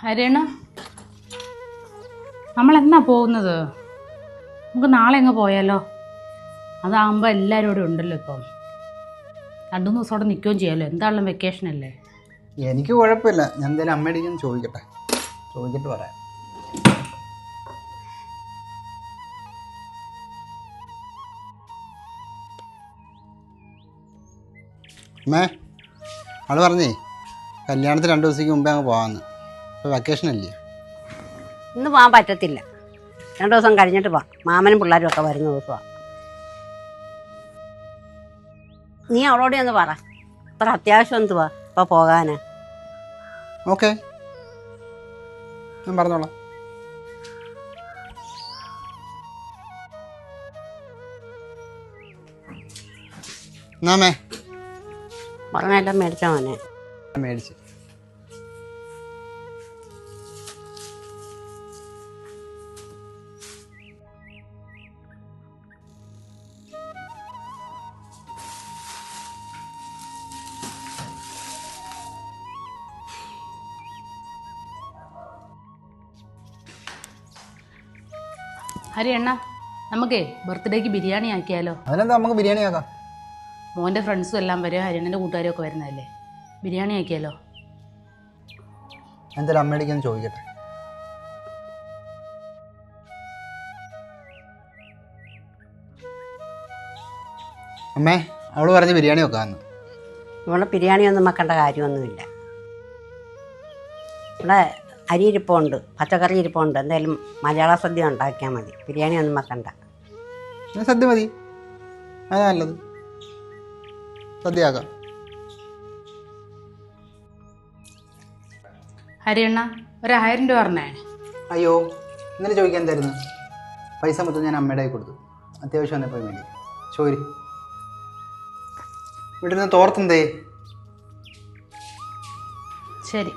ഹരിയണ്ണ നമ്മൾ എന്നാ പോകുന്നത്? നമുക്ക് നാളെ അങ്ങ് പോയാലോ? അതാകുമ്പോൾ എല്ലാവരും ഇവിടെ ഉണ്ടല്ലോ ഇപ്പം. രണ്ടു മൂന്ന് ദിവസം അവിടെ നിൽക്കുകയും ചെയ്യാമല്ലോ എന്താണല്ലോ വെക്കേഷൻ അല്ലേ? എനിക്ക് കുഴപ്പമില്ല. ഞാൻ എന്തായാലും അമ്മയുടെ ഒന്ന് ചോദിക്കട്ടെ. ചോദിച്ചിട്ട് പറയാം. അമ്മേ ആൾ പറഞ്ഞേ? കല്യാണത്തിന് രണ്ട് ദിവസത്തേക്ക് മുമ്പേ അങ്ങ് പോകാമെന്ന്. ഇപ്പോൾ വെക്കേഷൻ അല്ലേ? ഇന്ന് പോകാൻ പറ്റത്തില്ല. രണ്ട് ദിവസം കഴിഞ്ഞിട്ട് പോവാം. മാമനും പിള്ളേരും ഒക്കെ വരുന്ന ദിവസമാണ് നീ അവളോട് ഒന്ന് പറ. അത്ര അത്യാവശ്യം എന്തുവാ ഇപ്പോൾ പോകാന്? ഓക്കെ ഞാൻ പറഞ്ഞോളാം. എന്നാമേ പറഞ്ഞെല്ലാം മേടിച്ചാൽ മോനെ. ഞാൻ ഹരി എണ്ണ നമുക്കേ ബർത്ത്ഡേക്ക് ബിരിയാണി ആക്കിയാലോ? അതിനെന്താ നമുക്ക് ബിരിയാണി ആക്കാം. മോന്റെ ഫ്രണ്ട്സും എല്ലാം വരും ഹരിയണ്ണന്റെ കൂട്ടുകാരും ഒക്കെ വരുന്നതല്ലേ? ബിരിയാണി ആക്കിയല്ലോ എന്തായാലും അമ്മയുടെ ഒന്ന് ചോദിക്കട്ടെ. അമ്മേ അവൾ പറഞ്ഞ് ബിരിയാണി വെക്കാന്ന്. ഇവിടെ ബിരിയാണി ഒന്നും വെക്കേണ്ട കാര്യമൊന്നുമില്ല. ഇവിടെ അരി ഇരിപ്പുണ്ട് പച്ചക്കറി ഇരിപ്പുണ്ട്. എന്തായാലും മലയാള സദ്യ ഉണ്ടാക്കിയാൽ മതി. ബിരിയാണി ഒന്നും വെക്കണ്ട സദ്യ മതി. അതാ നല്ലത്. സദ്യ ആക്കാം. ഹരിയണ്ണ ഒരു ആയിരം രൂപ പറഞ്ഞേ. അയ്യോ ഇന്നലെ ചോദിക്കാൻ എന്തായിരുന്നു? പൈസ മൊത്തം ഞാൻ അമ്മയുടെ ആയി കൊടുത്തു. അത്യാവശ്യം വന്നപ്പോൾ വേണ്ടി. ചോരി ഇവിടുന്ന് നിന്ന് തോർത്തെന്തേ ശരി.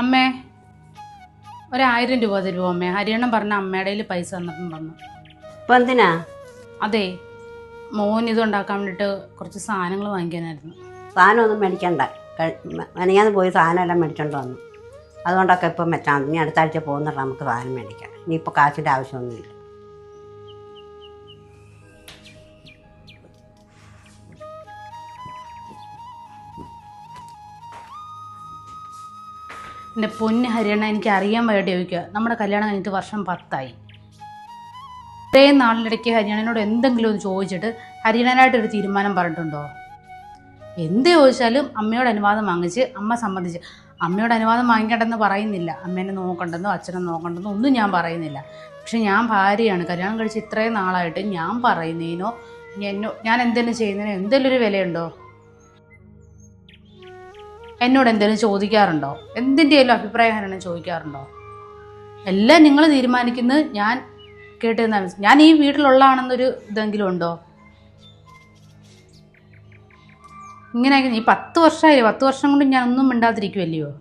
അമ്മേ ഒരായിരം രൂപ തരുമോ അമ്മേ? ഹരിയണ്ണം പറഞ്ഞ അമ്മയുടെ കയ്യിൽ പൈസ തന്നിട്ടുണ്ടെന്ന് ഇപ്പം എന്തിനാ? അതെ മോൻ ഇത് ഉണ്ടാക്കാൻ വേണ്ടിയിട്ട് കുറച്ച് സാധനങ്ങൾ വാങ്ങിക്കാനായിരുന്നു. സാധനമൊന്നും മേടിക്കണ്ട. മെനയാന്ന് പോയി സാധനം എല്ലാം മേടിച്ചോണ്ട് വന്നു. അതുകൊണ്ടൊക്കെ ഇപ്പം വെച്ചാൽ ഇനി അടുത്താഴ്ച പോകുന്നിട്ട് നമുക്ക് സാധനം മേടിക്കാം. ഇനിയിപ്പോൾ കാശിന്റെ ആവശ്യമൊന്നുമില്ല. എന്റെ പൊന്ന് ഹരിയണ്ണ എനിക്ക് അറിയാൻ വേണ്ടി ചോദിക്കുക. നമ്മുടെ കല്യാണം കഴിഞ്ഞിട്ട് വർഷം പത്തായി. ഇത്രയും നാളിനിടയ്ക്ക് ഹരിയാണനോട് എന്തെങ്കിലും ഒന്ന് ചോദിച്ചിട്ട് ഹരിയാണനായിട്ടൊരു തീരുമാനം പറഞ്ഞിട്ടുണ്ടോ? എന്ത് ചോദിച്ചാലും അമ്മയോട് അനുവാദം വാങ്ങിച്ച് അമ്മ സംബന്ധിച്ച് അമ്മയോട് അനുവാദം വാങ്ങിക്കണ്ടെന്ന് പറയുന്നില്ല. അമ്മേനെ നോക്കണ്ടെന്നോ അച്ഛനെ നോക്കണ്ടെന്നോ ഒന്നും ഞാൻ പറയുന്നില്ല. പക്ഷെ ഞാൻ ഭാര്യയാണ്. കല്യാണം കഴിച്ച് ഇത്രയും നാളായിട്ട് ഞാൻ പറയുന്നതിനോ എന്നോ ഞാൻ എന്തെങ്കിലും ചെയ്യുന്നതിനോ എന്തെങ്കിലും ഒരു വിലയുണ്ടോ? എന്നോട് എന്തെങ്കിലും ചോദിക്കാറുണ്ടോ? എന്തിന്റെയും അഭിപ്രായം എന്നെ ചോദിക്കാറുണ്ടോ? എല്ലാം നിങ്ങൾ തീരുമാനിക്കുന്നത് ഞാൻ കേട്ടിരുന്ന ഞാൻ ഈ വീട്ടിലുള്ളതാണെന്നൊരു ഇതെങ്കിലും ഉണ്ടോ? ഇങ്ങനെ ഈ പത്ത് വർഷമായി പത്ത് വർഷം കൊണ്ട് ഞാൻ ഒന്നും മിണ്ടാതിരിക്കുമല്ലയോ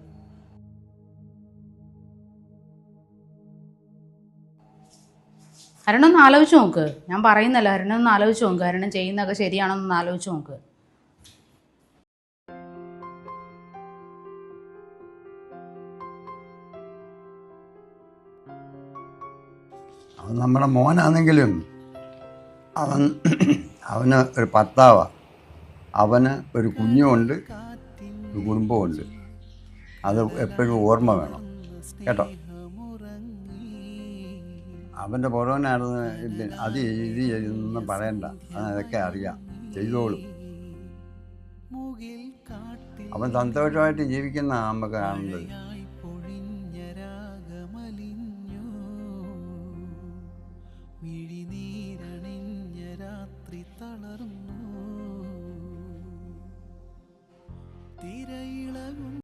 ഹരണം ഒന്ന് ആലോചിച്ച് നോക്ക്. ഞാൻ പറയുന്നല്ല ഹരണം ഒന്ന് ആലോചിച്ച് നോക്ക്. ഹരണം ചെയ്യുന്നതൊക്കെ ശരിയാണോ എന്ന് ആലോചിച്ച് നോക്ക്. അവൻ നമ്മുടെ മോനാണെങ്കിലും അവൻ അവന് ഒരു ഭർത്താവ. അവന് ഒരു കുഞ്ഞുമുണ്ട് ഒരു കുടുംബമുണ്ട്. അത് എപ്പോഴും ഓർമ്മ വേണം. കേട്ടോ? അവന്റെ പുറവനായിരുന്നു അത് ഇത് എഴുതുന്ന പറയണ്ട. അതൊക്കെ അറിയാം. ചെയ്തോളും. അവൻ സന്തോഷമായിട്ട് ജീവിക്കുന്ന നമുക്ക് കാണേണ്ടത് മിഴിനീരണിഞ്ഞ രാത്രി തളർന്നു. തിരയിളകും